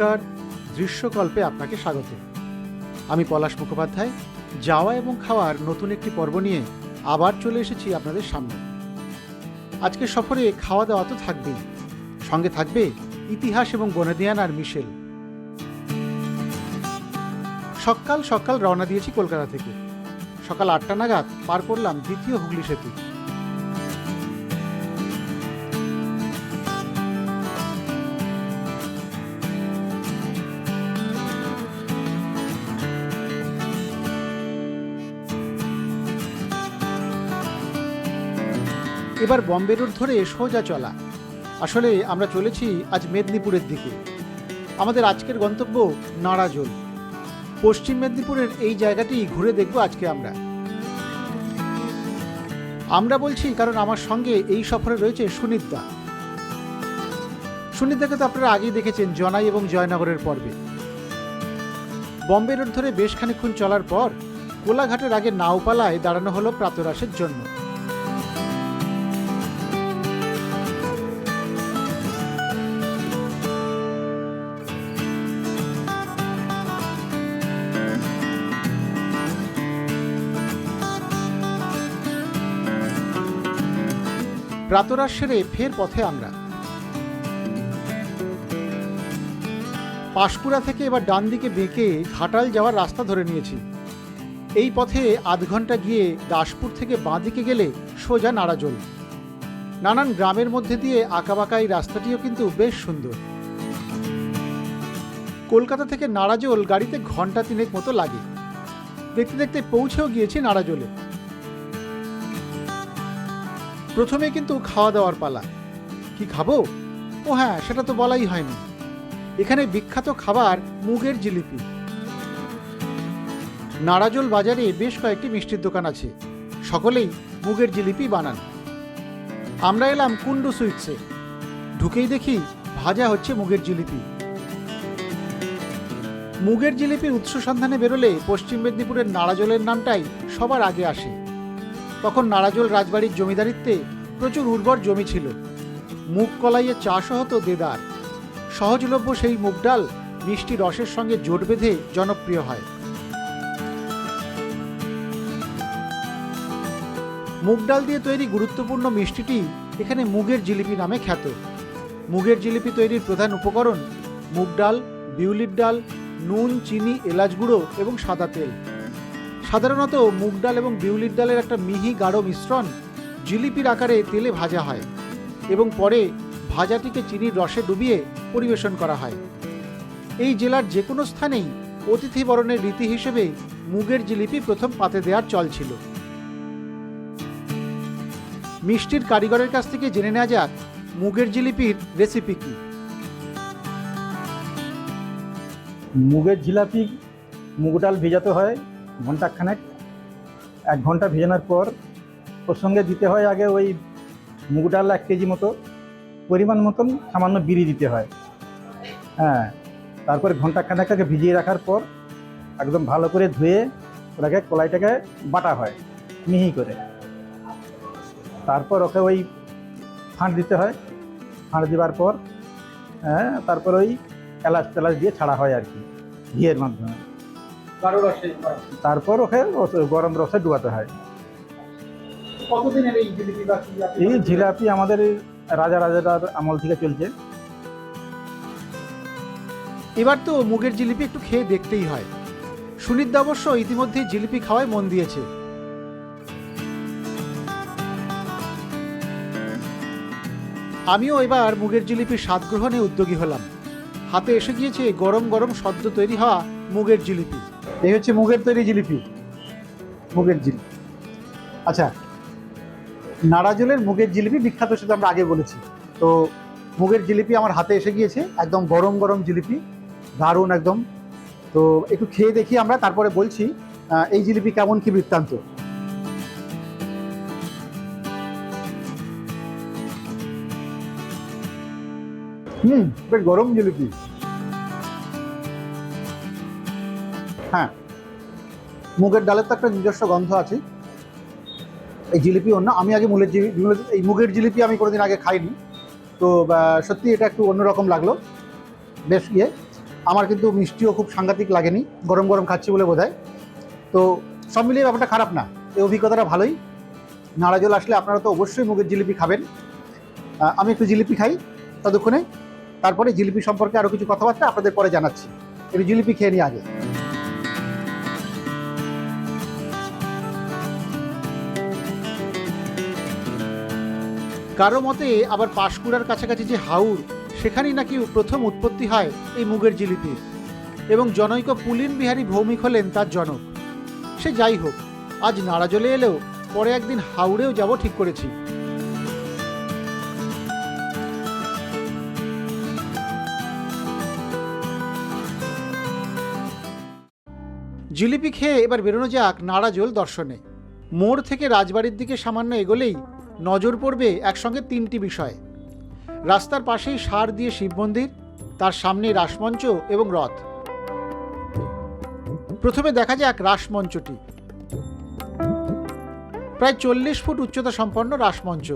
নমস্কার, দৃশ্যকল্পে আপনাকে স্বাগত। আমি পলাশ মুখোপাধ্যায়, যাওয়া এবং খাওয়ার নতুন একটি পর্ব নিয়ে আবার চলে এসেছি আপনাদের সামনে। আজকে সফরে খাওয়া দাওয়া তো থাকবেই, সঙ্গে থাকবে ইতিহাস এবং বনেদিয়ান আর মিশেল। সকাল সকাল রওনা দিয়েছি কলকাতা থেকে। সকাল আটটা নাগাদ পার করলাম দ্বিতীয় হুগলি সেতু। এবার বম্বে রোড ধরে সোজা চলা। আসলে আমরা চলেছি আজ মেদিনীপুরের দিকে। আমাদের আজকের গন্তব্য নাড়াজোল পশ্চিম মেদিনীপুরের এই জায়গাটি ঘুরে দেখব আজকে আমরা। আমরা বলছি কারণ আমার সঙ্গে এই সফরে রয়েছে সুনিদ্দা সুনিদ্দাকে তো আপনারা আগেই দেখেছেন জনাই এবং জয়নগরের পর্বে। বম্বে রোড ধরে বেশ খানিক্ষণ চলার পর কোলাঘাটের আগে নাওপালায় দাঁড়ানো হলো প্রাতরাসের জন্য। প্রাতরাস সেরে ফের পথে আমরা। পাশকুড়া থেকে এবার ডান দিকে বেঁকে ঘাটাল যাওয়ার রাস্তা ধরে নিয়েছি। এই পথে আধ ঘণ্টা গিয়ে দাসপুর থেকে বাঁদিকে গেলে সোজা নাড়াজোল নানান গ্রামের মধ্যে দিয়ে আঁকাবাঁকা এই রাস্তাটিও কিন্তু বেশ সুন্দর। কলকাতা থেকে নাড়াজোল গাড়িতে ঘণ্টা তিনেক মতো লাগে। দেখতে দেখতে পৌঁছেও গিয়েছি নাড়াজোলে প্রথমে কিন্তু খাওয়া দাওয়ার পালা। কি খাব? ও হ্যাঁ সেটা তো বলাই হয়নি। এখানে বিখ্যাত খাবার মুগের জিলিপি। নাড়াজোল বাজারে বেশ কয়েকটি মিষ্টির দোকান আছে। সকলেই মুগের জিলিপি বানান। আমরা এলাম কুন্ডু সুইটসে। ঢুকেই দেখি ভাজা হচ্ছে মুগের জিলিপি। মুগের জিলিপির উৎস সন্ধানে বেরোলে পশ্চিম মেদিনীপুরের নাড়াজোলের নামটাই সবার আগে আসে। তখন নাড়াজোল রাজবাড়ির জমিদারিত্বে প্রচুর উর্বর জমি ছিল। মুগ কলাইয়ে চাষও হতো দেদার। সহজলভ্য সেই মুগ ডাল মিষ্টি রসের সঙ্গে জোট বেঁধে জনপ্রিয় হয়। মুগ ডাল দিয়ে তৈরি গুরুত্বপূর্ণ মিষ্টিটি এখানে মুগের জিলিপি নামে খ্যাত। মুগের জিলিপি তৈরির প্রধান উপকরণ মুগ ডাল বিউলির ডাল, নুন, চিনি, এলাচ গুঁড়ো এবং সাদা তেল। সাধারণত মুগ ডাল এবং বিউলির ডালের একটা মিহি গাঢ় মিশ্রণ জিলিপির আকারে তেলে ভাজা হয় এবং পরে ভাজাটিকে চিনির রসে ডুবিয়ে পরিবেশন করা হয়। এই জেলার যে কোনো স্থানেই অতিথি বরণের রীতি হিসেবে মুগের জিলিপি প্রথম পাতে দেওয়ার চল ছিল। মিষ্টির কারিগরের কাছ থেকে জেনে নেওয়া যাক মুগের জিলিপির রেসিপি কী। মুগের জিলাপি, মুগ ডাল ভেজাতে হয় ঘন্টাখানেক এক ঘণ্টা ভেজানোর পর ওর সঙ্গে দিতে হয় আগে ওই মুগ ডাল এক কেজি মতো, পরিমাণ মতন সামান্য বিড়ি দিতে হয়। হ্যাঁ তারপরে ঘন্টাখানেকটাকে ভিজিয়ে রাখার পর একদম ভালো করে ধুয়ে ওটাকে কলাইটাকে বাটা হয়, মিহি করে। তারপর ওকে ওই ফাঁড় দিতে হয়। ফাঁড় দেওয়ার পর হ্যাঁ তারপর ওই এলাচ টেলাচ দিয়ে ছাড়া হয় আর কি, ঘিয়ের মাধ্যমে। তারপর ওকে গরম রসে ডুবাতে হয়। এই জিলিপি আমাদের রাজা রাজাটার আমল থেকে চলছে। এবার তো মুগের জিলিপি একটু খেয়ে দেখতেই হয়। সুনিদ্দা অবশ্য ইতিমধ্যেই জিলিপি খাওয়ায় মন দিয়েছে। আমিও এবার মুগের জিলিপির স্বাদ গ্রহণে উদ্যোগী হলাম। হাতে এসে গিয়েছে গরম গরম সদ্য তৈরি হওয়া মুগের জিলিপি। এই হচ্ছে মুগের তৈরি জিলিপি। মুগের জিলিপি। আচ্ছা নাড়াজলের মুগের জিলিপি বিখ্যাত সেটা আমরা আগে বলেছি। তো মুগের জিলিপি আমার হাতে এসে গিয়েছে, একদম গরম গরম জিলিপি, দারুণ একদম। তো একটু খেয়ে দেখি আমরা, তারপরে বলছি এই জিলিপি কেমন, কি বৃত্তান্ত? হুম, বেশ গরম জিলিপি। হ্যাঁ। মুগের ডালের তো একটা নিজস্ব গন্ধ আছে। এই জিলিপি অন্য, আমি আগে মুগের জিলিপি এই মুগের জিলিপি আমি কোনোদিন আগে খাইনি। তো সত্যি এটা একটু অন্যরকম লাগল। বেশ ইয়ে। আমার কিন্তু মিষ্টিও খুব সাংঘাতিক লাগেনি। গরম গরম খাচ্ছি বলে বোধ তো, সব মিলিয়ে ব্যাপারটা খারাপ না। এই অভিজ্ঞতাটা ভালোই। নারাজল আসলে আপনারা তো অবশ্যই মুগের জিলিপি খাবেন। আমি একটু জিলিপি খাই ততক্ষণে। তারপরে জিলিপি সম্পর্কে আরও কিছু কথাবার্তা আপনাদের পরে জানাচ্ছি। একটু জিলিপি খেয়ে নিই আগে। কারও মতে আবার পাঁশকুড়ার কাছাকাছি যে হাউর সেখানেই নাকি প্রথম উৎপত্তি হয় এই মুগের জিলিপির এবং জনৈক পুলিন বিহারী ভৌমিক হলেন তার জনক। সে যাই হোক, আজ নাড়াজলে এলেও পরে একদিন হাওড়েও যাব ঠিক করেছি। জিলিপি খেয়ে এবার বেরোনো যাক নাড়াজোল দর্শনে। মোড় থেকে রাজবাড়ির দিকে সামান্য এগোলেই নজর পড়বে একসঙ্গে তিনটি বিষয়। রাস্তার পাশেই সার দিয়ে শিব মন্দির, তার সামনে রাসমঞ্চ এবং রথ। প্রথমে দেখা যাক রাসমঞ্চটি। প্রায় চল্লিশ ফুট উচ্চতা সম্পন্ন রাসমঞ্চ।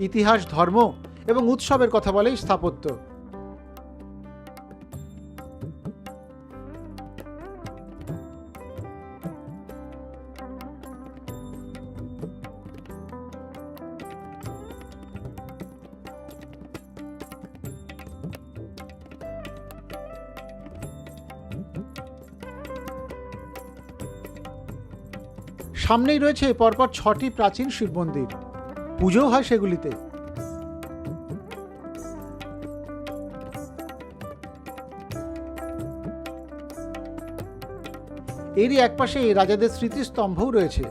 ইতিহাস, ধর্ম এবং উৎসবের কথা বলেই স্থাপত্য। সামনেই রয়েছে পরপর ছটি প্রাচীন শিব মন্দির। পুজোও হয় সেগুলিতে। এরই একপাশে রাজাদের স্মৃতিস্তম্ভও রয়েছে।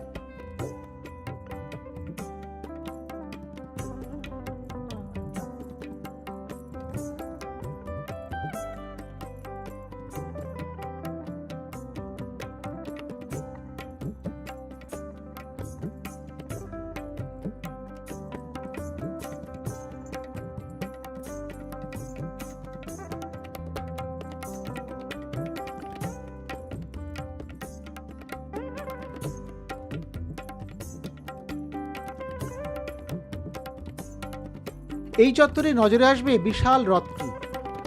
এই চত্বরে নজরে আসবে বিশাল রথটি,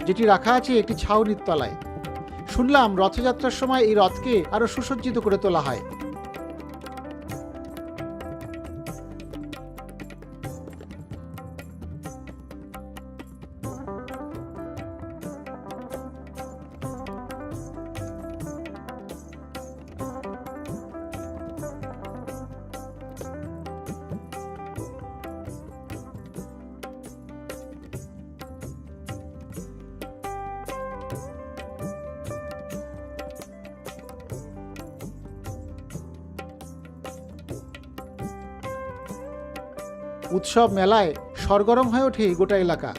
যেটি রাখা আছে একটি ছাউনির তলায়। শুনলাম রথযাত্রার সময় এই রথকে আরও সুসজ্জিত করে তোলা হয়। উৎসব মেলায় সরগরম হয়ে ওঠে গোটা এলাকা।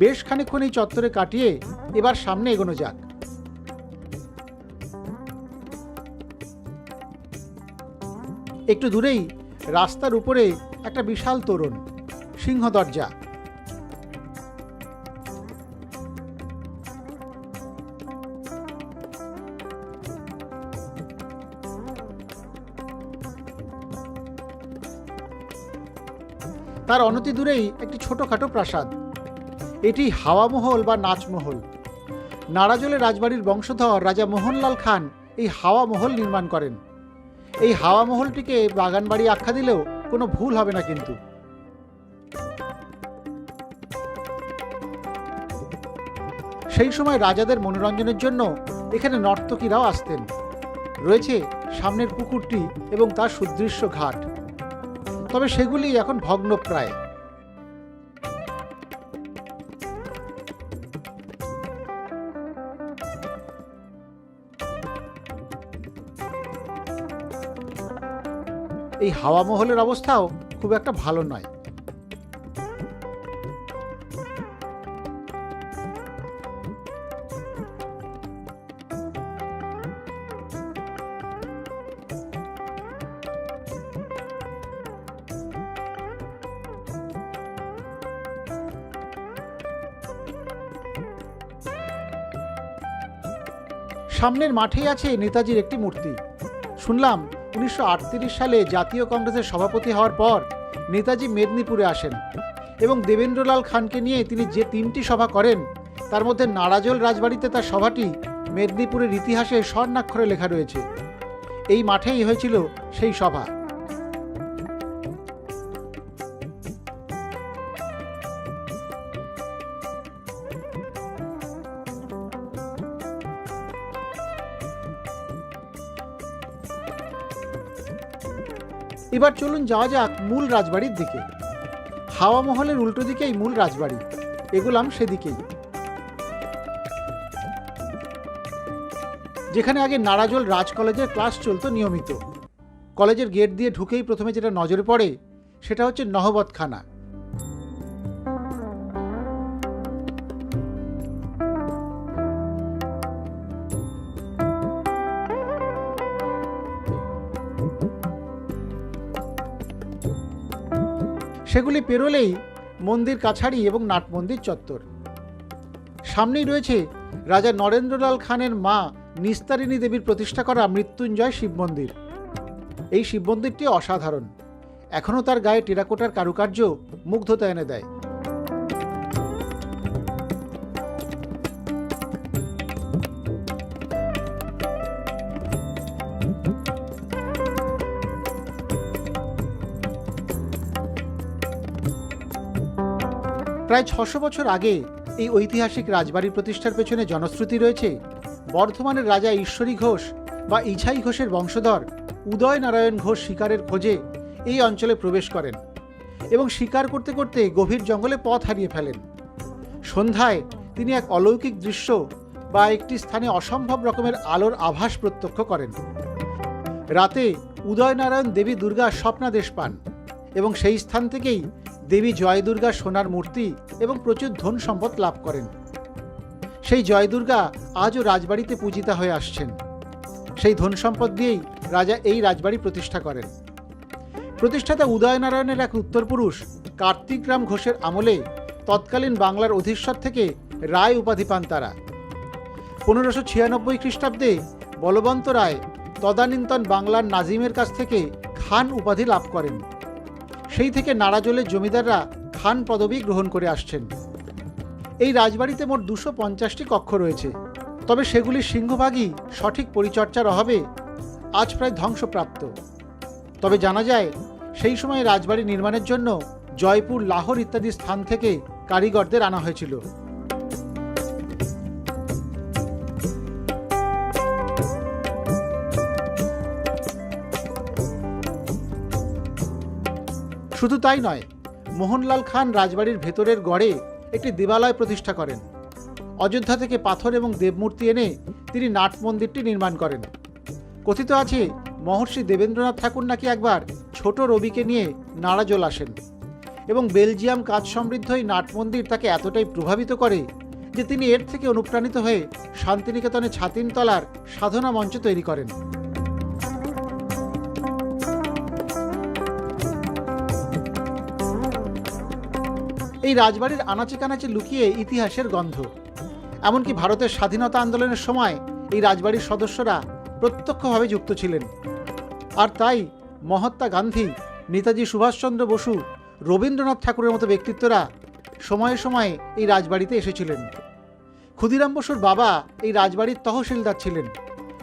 বেশ খানিকক্ষণ এই চত্বরে কাটিয়ে এবার সামনে এগোনো যাক। একটু দূরেই রাস্তার উপরে একটা বিশাল তোরণ, সিংহ দরজা। তার অনতি দূরেই একটি ছোটখাটো প্রাসাদ। এটি হাওয়া মহল বা নাচমহল। নাড়াজলে রাজবাড়ির বংশধর রাজা মোহনলাল খান এই হাওয়া মহল নির্মাণ করেন। এই হাওয়া মহলটিকে বাগানবাড়ি আখ্যা দিলেও কোনো ভুল হবে না কিন্তু। সেই সময় রাজাদের মনোরঞ্জনের জন্য এখানে নর্তকীরাও আসতেন। রয়েছে সামনের পুকুরটি এবং তার সুদৃশ্য ঘাট। তবে সেগুলি এখন ভগ্নপ্রায়। এই হাওয়া মহলের অবস্থাও খুব একটা ভালো নয়। সামনের মাঠেই আছে নেতাজির একটি মূর্তি। শুনলাম উনিশশো আটত্রিশ সালে জাতীয় কংগ্রেসের সভাপতি হওয়ার পর নেতাজি মেদিনীপুরে আসেন এবং দেবেন্দ্রলাল খানকে নিয়ে তিনি যে তিনটি সভা করেন, তার মধ্যে নারাজল রাজবাড়িতে তার সভাটি মেদিনীপুরের ইতিহাসে স্বর্ণাক্ষরে লেখা রয়েছে। এই মাঠেই হয়েছিল সেই সভা। এবার চলুন যাওয়া যাক মূল রাজবাড়ির দিকে। হাওয়া মহলের উল্টো দিকেই মূল রাজবাড়ি। এগুলাম সেদিকেই। যেখানে আগে নারাজল রাজ কলেজের ক্লাস চলতো নিয়মিত। কলেজের গেট দিয়ে ঢুকেই প্রথমে যেটা নজরে পড়ে, সেটা হচ্ছে নহবতখানা। সেগুলি পেরোলেই মন্দির কাছাড়ি এবং নাটমন্দির চত্বর। সামনেই রয়েছে রাজা নরেন্দ্রলাল খানের মা নিস্তারিণী দেবীর প্রতিষ্ঠা করা মৃত্যুঞ্জয় শিব মন্দির। এই শিব মন্দিরটি অসাধারণ। এখনও তার গায়ে টেরাকোটার কারুকার্য মুগ্ধতা এনে দেয়। প্রায় ছশো বছর আগে এই ঐতিহাসিক রাজবাড়ি প্রতিষ্ঠার পেছনে জনশ্রুতি রয়েছে। বর্ধমানের রাজা ঈশ্বরী ঘোষ বা ইছাই ঘোষের বংশধর উদয় নারায়ণ ঘোষ শিকারের খোঁজে এই অঞ্চলে প্রবেশ করেন এবং শিকার করতে করতে গভীর জঙ্গলে পথ হারিয়ে ফেলেন। সন্ধ্যায় তিনি এক অলৌকিক দৃশ্য বা একটি স্থানে অসম্ভব রকমের আলোর আভাস প্রত্যক্ষ করেন। রাতে উদয়নারায়ণ দেবী দুর্গা স্বপ্নাদেশ পান এবং সেই স্থান থেকেই দেবী জয় দুর্গা সোনার মূর্তি এবং প্রচুর ধন সম্পদ লাভ করেন। সেই জয় দুর্গা আজও রাজবাড়িতে পূজিতা হয়ে আসছেন। সেই ধন সম্পদ দিয়েই রাজা এই রাজবাড়ি প্রতিষ্ঠা করেন। প্রতিষ্ঠাতা উদয়নারায়ণের এক উত্তরপুরুষ, কার্তিক রাম ঘোষের আমলে তৎকালীন বাংলার অধীশ্বর থেকে রায় উপাধি পান তারা। পনেরোশো ছিয়ানব্বই খ্রিস্টাব্দে বলবন্ত রায় তদানীন্তন বাংলার নাজিমের কাছ থেকে খান উপাধি লাভ করেন। সেই থেকে নারাজলের জমিদাররা খান পদবি গ্রহণ করে আসছেন। এই রাজবাড়িতে মোট দুশো পঞ্চাশটি কক্ষ রয়েছে। তবে সেগুলির সিংহভাগই সঠিক পরিচর্যার অভাবে আজ প্রায় ধ্বংসপ্রাপ্ত। তবে জানা যায়, সেই সময় রাজবাড়ি নির্মাণের জন্য জয়পুর, লাহোর ইত্যাদি স্থান থেকে কারিগরদের আনা হয়েছিল। শুধু তাই নয়, মোহনলাল খান রাজবাড়ির ভেতরের গড়ে একটি দেবালয় প্রতিষ্ঠা করেন। অযোধ্যা থেকে পাথর এবং দেবমূর্তি এনে তিনি নাট মন্দিরটি নির্মাণ করেন। কথিত আছে, মহর্ষি দেবেন্দ্রনাথ ঠাকুর নাকি একবার ছোট রবিকে নিয়ে নাড়াজল আসেন এবং বেলজিয়াম কাজ সমৃদ্ধ এই নাট মন্দির তাকে এতটাই প্রভাবিত করে যে তিনি এর থেকে অনুপ্রাণিত হয়ে শান্তিনিকেতনে ছাতিনতলার সাধনা মঞ্চ তৈরি করেন। এই রাজবাড়ির আনাচে কানাচে লুকিয়ে ইতিহাসের গন্ধ। এমনকি ভারতের স্বাধীনতা আন্দোলনের সময় এই রাজবাড়ির সদস্যরা প্রত্যক্ষভাবে যুক্ত ছিলেন। আর তাই মহাত্মা গান্ধী, নেতাজি সুভাষচন্দ্র বসু, রবীন্দ্রনাথ ঠাকুরের মতো ব্যক্তিত্বরা সময়ে সময়ে এই রাজবাড়িতে এসেছিলেন। ক্ষুদিরাম বসুর বাবা এই রাজবাড়ির তহসিলদার ছিলেন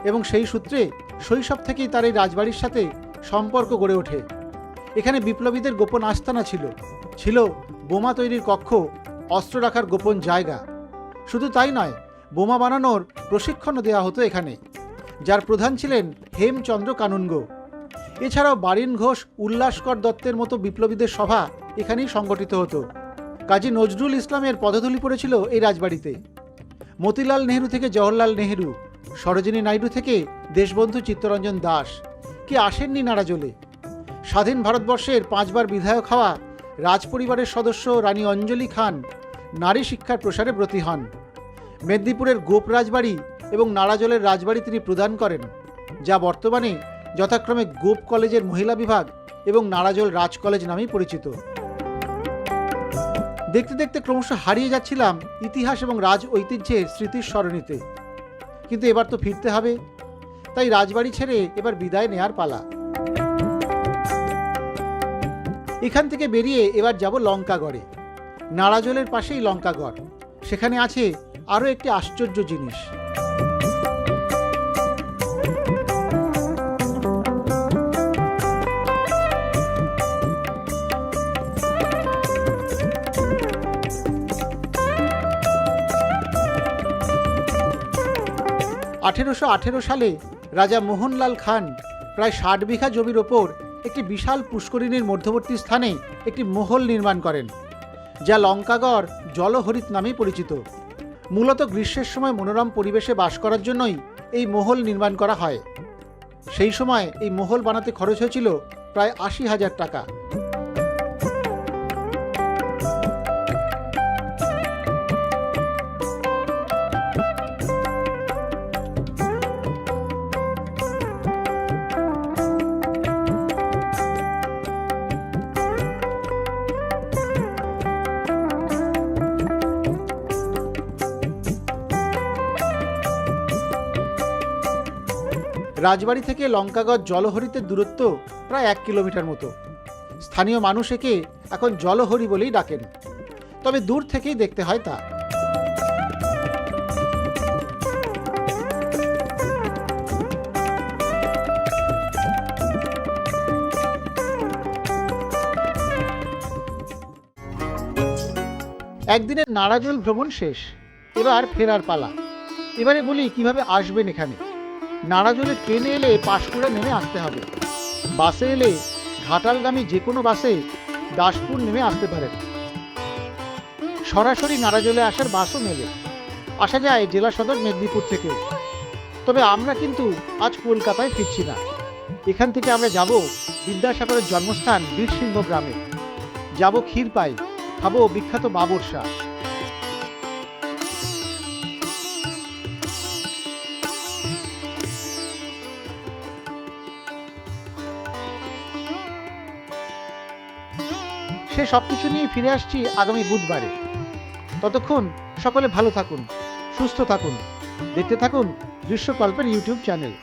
এবং সেই সূত্রে শৈশব থেকেই তার এই রাজবাড়ির সাথে সম্পর্ক গড়ে ওঠে। এখানে বিপ্লবীদের গোপন আস্তানা ছিল। ছিল বোমা তৈরির কক্ষ, অস্ত্র রাখার গোপন জায়গা। শুধু তাই নয়, বোমা বানানোর প্রশিক্ষণও দেওয়া হতো এখানে, যার প্রধান ছিলেন হেমচন্দ্র কানুনগো এছাড়াও বারিন ঘোষ, উল্লাসকর দত্তের মতো বিপ্লবীদের সভা এখানেই সংগঠিত হতো। কাজী নজরুল ইসলামের পদধূলি পড়েছিল এই রাজবাড়িতে। মতিলাল নেহেরু থেকে জওহরলাল নেহেরু, সরোজিনী নাইডু থেকে দেশবন্ধু চিত্তরঞ্জন দাস। কি আসেননি নারাজলে স্বাধীন ভারতবর্ষের পাঁচবার বিধায়ক হওয়া রাজপরিবারের সদস্য রানী অঞ্জলি খান নারী শিক্ষার প্রসারে ব্রতী হন। মেদিনীপুরের গোপ রাজবাড়ি এবং নারাজলের রাজবাড়ি তিনি প্রদান করেন, যা বর্তমানে যথাক্রমে গোপ কলেজের মহিলা বিভাগ এবং নারাজল রাজ কলেজ নামেই পরিচিত। দেখতে দেখতে ক্রমশ হারিয়ে যাচ্ছিলাম ইতিহাস এবং রাজ ঐতিহ্যের স্মৃতির স্মরণীতে। কিন্তু এবার তো ফিরতে হবে, তাই রাজবাড়ি ছেড়ে এবার বিদায় নেয়ার পালা। এখান থেকে বেরিয়ে এবার যাব লঙ্কাগড়ে। নাড়াজলের পাশেই লঙ্কাগড়। সেখানে আছে আরও একটি আশ্চর্য জিনিস। আঠেরোশো আঠেরো সালে রাজা মোহনলাল খান প্রায় ষাট বিঘা জমির ওপর একটি বিশাল পুষ্করিণীর মধ্যবর্তী স্থানে একটি মহল নির্মাণ করেন, যা লঙ্কাগড় জলহরিত নামে পরিচিত। মূলত গ্রীষ্মের সময় মনোরম পরিবেশে বাস করার জন্যই এই মহল নির্মাণ করা হয়। সেই সময় এই মহল বানাতে খরচ হয়েছিল প্রায় আশি হাজার টাকা। রাজবাড়ি থেকে লঙ্কাগড় জলহরিতে দূরত্ব প্রায় এক কিলোমিটার মতো। স্থানীয় মানুষ একে এখন জলহরি বলেই ডাকেন। তবে দূর থেকেই দেখতে হয় তা। একদিনের নাড়াজল ভ্রমণ শেষ। এবার ফেরার পালা। এবারে বলি, কীভাবে আসবেন এখানে? নাড়াজলে ট্রেনে এলে পাঁশকুড়া নেমে আসতে হবে। বাসে এলে ঘাটালগামী যে কোনো বাসে দাসপুর নেমে আসতে পারেন সরাসরি নাড়াজলে আসার বাসও মেলে। আসা যায় জেলা সদর মেদিনীপুর থেকেও তবে আমরা কিন্তু আজ কলকাতায় ফিরছি না। এখান থেকে আমরা যাব বিদ্যাসাগরের জন্মস্থান বীরসিংহ গ্রামে। যাব ক্ষীরপাই, খাব বিখ্যাত বাবর সে সব কিছু নিয়ে ফিরে আসছি আগামী বুধবারে। ততক্ষণ সকলে ভালো থাকুন, সুস্থ থাকুন, দেখতে থাকুন দৃশ্যকল্পের ইউটিউব চ্যানেল।